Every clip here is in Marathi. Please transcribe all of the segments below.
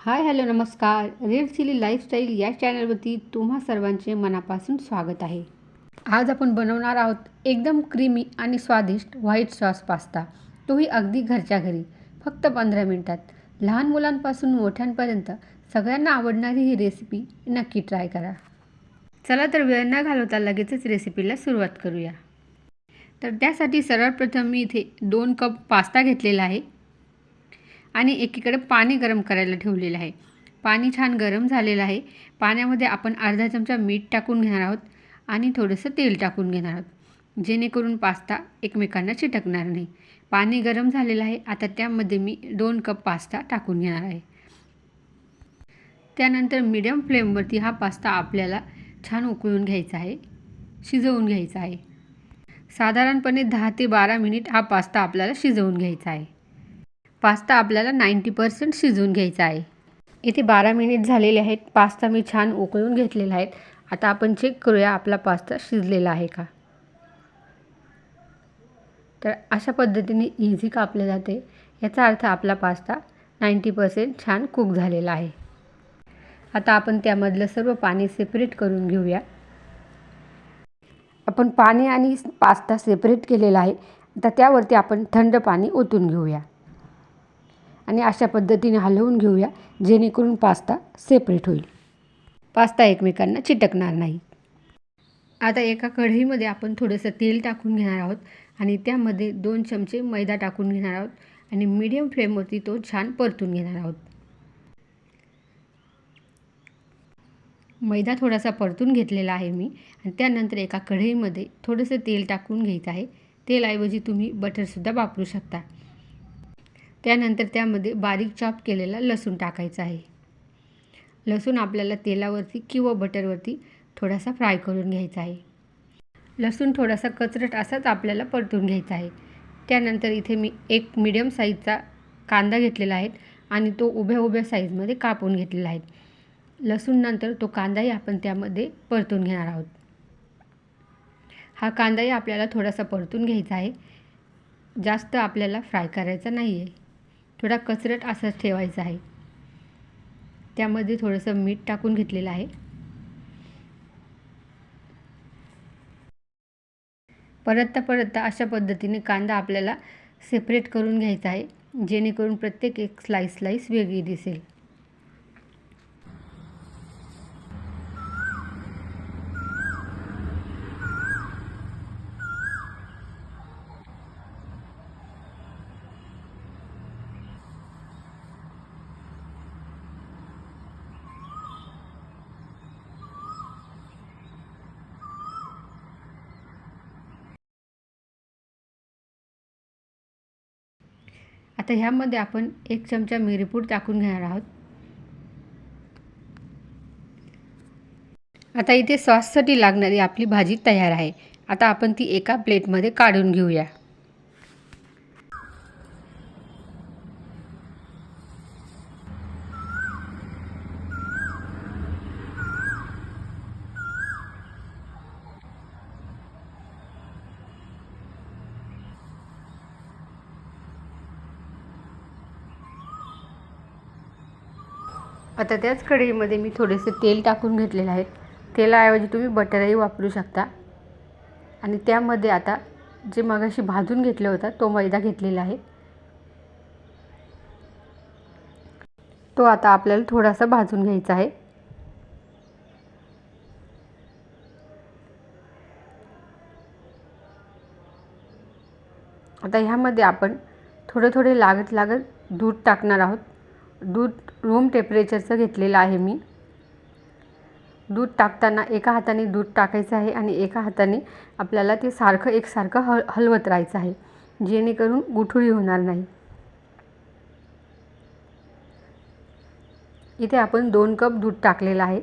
हाय हॅलो नमस्कार. रेड चिली लाईफस्टाईल या चॅनलवरती तुम्हा सर्वांचे मनापासून स्वागत आहे. आज आपण बनवणार आहोत एकदम क्रीमी आणि स्वादिष्ट व्हाईट सॉस पास्ता. तोही अगदी घरच्या घरी फक्त पंधरा मिनटात. लहान मुलांपासून मोठ्यांपर्यंत सगळ्यांना आवडणारी ही रेसिपी नक्की ट्राय करा. चला तर वेळ न घालवता लगेचच रेसिपीला सुरुवात करूया. तर त्यासाठी सर्वप्रथम मी इथे दोन कप पास्ता घेतलेला आहे. आणि एकीकडे पाणी गरम करायला ठेवलेलं आहे. पाणी छान गरम झालेलं आहे. पाण्यामध्ये आपण अर्धा चमचा मीठ टाकून घेणार आहोत आणि थोडंसं तेल टाकून घेणार आहोत. जेणेकरून पास्ता एकमेकांना चिटकणार नाही. पाणी गरम झालेलं आहे. आता त्यामध्ये मी दोन कप पास्ता टाकून घेणार आहे. त्यानंतर मीडियम फ्लेमवरती हा पास्ता आपल्याला छान उकळून घ्यायचा आहे. शिजवून घ्यायचा आहे. साधारणपणे दहा ते बारा मिनिट हा पास्ता आपल्याला शिजवून घ्यायचा आहे. पास्ता आपल्याला नाईंटी पर्सेंट शिजवून घ्यायचा आहे. इथे बारा मिनिट झालेले आहेत. पास्ता मी छान उकळून घेतलेला आहे. आता आपण चेक करूया आपला पास्ता शिजलेला आहे का? तर अशा पद्धतीने इझी कापले जाते. याचा अर्थ आपला पास्ता नाईंटी पर्सेंट छान कुक झालेला आहे. आता आपण त्यामधलं सर्व पाणी सेपरेट करून घेऊया. आपण पाणी आणि पास्ता सेपरेट केलेला आहे. आता त्यावरती आपण थंड पाणी ओतून घेऊया. आणि अशा पद्धतीने हलवून घेऊया जेणेकरून पास्ता सेपरेट होईल. पास्ता एकमेकांना चिटकणार नाही. आता एका कढईमध्ये आपण थोडंसं तेल टाकून घेणार आहोत आणि त्यामध्ये दोन चमचे मैदा टाकून घेणार आहोत आणि मीडियम फ्लेमवरती तो छान परतून घेणार आहोत. मैदा थोडासा परतून घेतलेला आहे मी आणि त्यानंतर एका कढईमध्ये थोडंसं तेल टाकून घ्यायचं आहे. तेलाऐवजी तुम्ही बटरसुद्धा वापरू शकता. त्यानंतर त्यामध्ये बारीक चॉप केलेला लसूण टाकायचा आहे. लसूण आपल्याला तेलावरती किंवा बटरवरती थोडासा फ्राय करून घ्यायचा आहे. लसूण थोडासा कचरट असाच आपल्याला परतून घ्यायचा आहे. त्यानंतर इथे मी एक मिडियम साईजचा कांदा घेतलेला आहे आणि तो उभ्या उभ्या साईजमध्ये कापून घेतलेला आहे. लसूण नंतर तो कांदाही आपण त्यामध्ये परतून घेणार आहोत. हा कांदाही आपल्याला थोडासा परतून घ्यायचा आहे. जास्त आपल्याला फ्राय करायचा नाही आहे थोडा कचरट असाच ठेवायचा आहे. त्यामध्ये थोडंसं मीठ टाकून घेतलेलं आहे. परतता परतता अशा पद्धतीने कांदा आपल्याला सेपरेट करून घ्यायचा आहे. जेणेकरून प्रत्येक एक स्लाईस स्लाईस वेगळी दिसेल. आता ह्यामध्ये आपण एक चमचा मिरीपूड टाकून घेणार आहोत. आता इथे सॉससाठी लागणारी आपली भाजी तयार आहे. आता आपण ती एका प्लेटमध्ये काढून घेऊया. आता त्याच कढईमध्ये मी थोडेसे तेल टाकून घेतलेलं आहे तेलाऐवजी तुम्ही बटरही वापरू शकता. आणि त्यामध्ये आता जे मगाशी भाजून घेतलं होता तो मैदा घेतलेला आहे. तो आता आपल्याला थोडासा भाजून घ्यायचा आहे. आता ह्यामध्ये आपण थोडे थोडे लागत लागत दूध टाकणार आहोत. दूध रूम टेम्परेचरचं घेतलेलं आहे मी. दूध टाकताना एका हाताने दूध टाकायचं आहे आणि एका हाताने आपल्याला ते सारखं एकसारखं हल हलवत राहायचं आहे. जेणेकरून गुठळी होणार नाही. इथे आपण दोन कप दूध टाकलेलं आहे.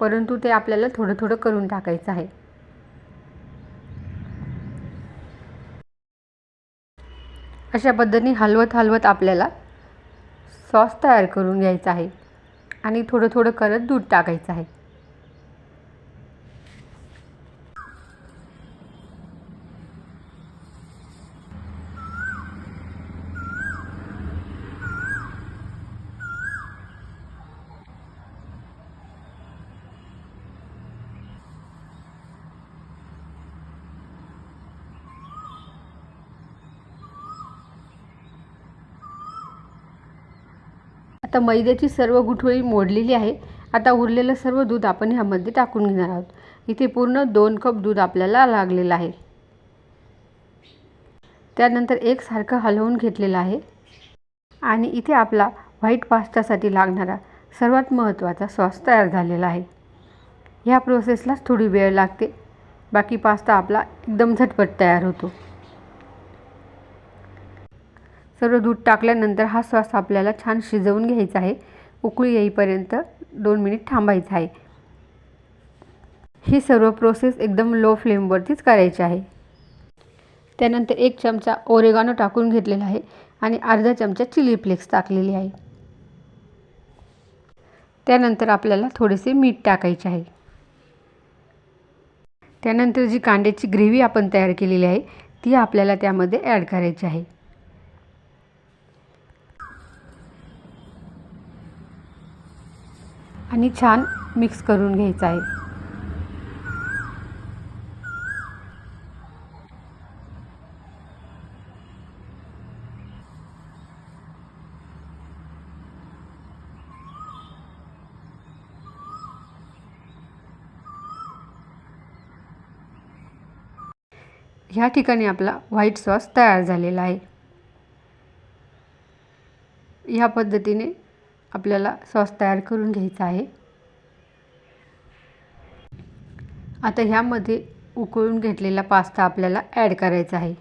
परंतु ते आपल्याला थोडं थोडं करून टाकायचं आहे. अशा पद्धतीने हलवत हलवत आपल्याला सॉस तयार करून घ्यायचा आहे. आणि थोडं थोडं करत दूध टाकायचं आहे. आता मैद्याची सर्व गुठळी मोडलेली आहे. आता उरलेलं सर्व दूध आपण ह्यामध्ये टाकून घेणार आहोत. इथे पूर्ण दोन कप दूध आपल्याला लागलेलं आहे. त्यानंतर एकसारखं हलवून घेतलेलं आहे. आणि इथे आपला व्हाईट पास्तासाठी लागणारा सर्वात महत्त्वाचा सॉस तयार झालेला आहे. ह्या प्रोसेसलाच थोडी वेळ लागते. बाकी पास्ता आपला एकदम झटपट तयार होतो. सर्व दूध टाकल्यानंतर हा सॉस आपल्याला छान शिजवून घ्यायचा आहे. उकळी येईपर्यंत दोन मिनिट थांबायचं आहे. ही सर्व प्रोसेस एकदम लो फ्लेमवरतीच करायची आहे. त्यानंतर एक चमचा ओरेगानो टाकून घेतलेला आहे आणि अर्धा चमचा चिली फ्लेक्स टाकलेली आहे. त्यानंतर आपल्याला थोडेसे मीठ टाकायचे आहे. त्यानंतर जी कांद्याची ग्रेव्ही आपण तयार केलेली आहे ती आपल्याला त्यामध्ये ॲड करायची आहे. आणि छान मिक्स करून घ्यायचं आहे. ह्या ठिकाणी आपला व्हाईट सॉस तयार झालेला आहे. ह्या पद्धतीने आपल्याला सॉस तयार करून घ्यायचा आहे. आता ह्यामध्ये उकळून घेतलेला पास्ता आपल्याला ॲड करायचा आहे.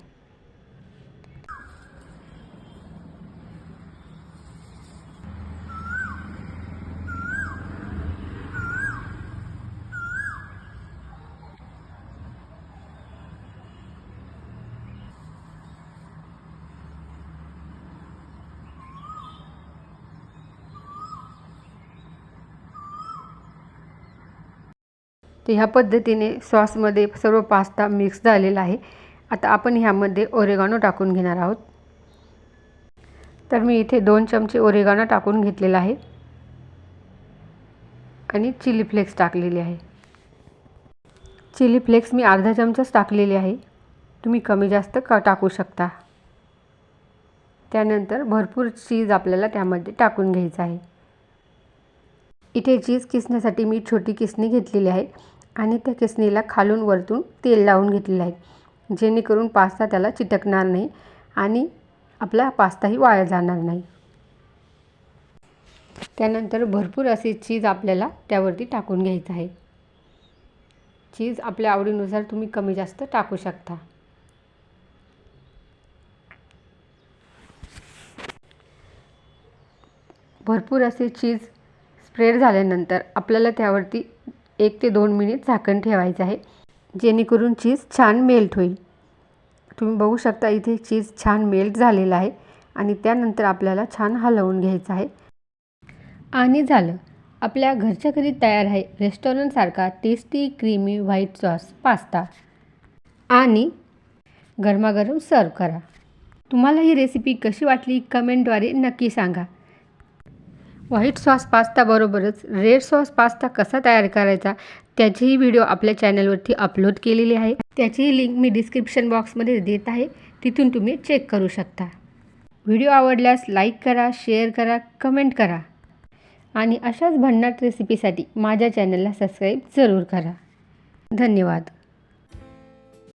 तर ह्या पद्धतीने सॉसमध्ये सर्व पास्ता मिक्स झालेला आहे. आता आपण ह्यामध्ये ओरेगानो टाकून घेणार आहोत. तर मी इथे दोन चमचे ओरेगानो टाकून घेतलेला आहे. आणि चिली फ्लेक्स टाकलेले आहे. चिली फ्लेक्स मी अर्धा चमचाच टाकलेले आहे. तुम्ही कमी जास्त का टाकू शकता? त्यानंतर भरपूर चीज आपल्याला त्यामध्ये टाकून घ्यायचं आहे. इथे चीज किसण्यासाठी मी छोटी किसणी घेतलेली आहे. आणि त्या किसणीला खालून वरतून तेल लावून घेतलेलं आहे. जेणेकरून पास्ता त्याला चिटकणार नाही आणि आपला पास्ताही वाया जाणार नाही. त्यानंतर भरपूर असे चीज आपल्याला त्यावरती टाकून घ्यायचं आहे. चीज आपल्या आवडीनुसार तुम्ही कमी जास्त टाकू शकता. भरपूर असे चीज स्प्रेड झाल्यानंतर आपल्याला त्यावरती एक ते दोन मिनिट झाकण ठेवायचं आहे. जेणेकरून चीज छान मेल्ट होईल. तुम्ही बघू शकता इथे चीज छान मेल्ट झालेला आहे आणि त्यानंतर आपल्याला छान हलवून घ्यायचं आहे. आणि झालं. आपल्या घरच्या घरी तयार आहे रेस्टॉरंटसारखा tasty creamy white sauce pasta आणि गरमागरम सर्व करा. तुम्हाला ही रेसिपी कशी वाटली? कमेंटद्वारे नक्की सांगा. व्हाईट सॉस पास्ताबरोबरच रेड सॉस पास्ता कसा तयार करायचा त्याचीही व्हिडिओ आपल्या चॅनलवरती अपलोड केलेली आहे. त्याचीही लिंक मी डिस्क्रिप्शन बॉक्समध्ये देत आहे. तिथून तुम्ही चेक करू शकता. व्हिडिओ आवडल्यास लाईक करा शेअर करा कमेंट करा. आणि अशाच भन्नाट रेसिपीसाठी माझ्या चॅनलला सबस्क्राईब जरूर करा. धन्यवाद.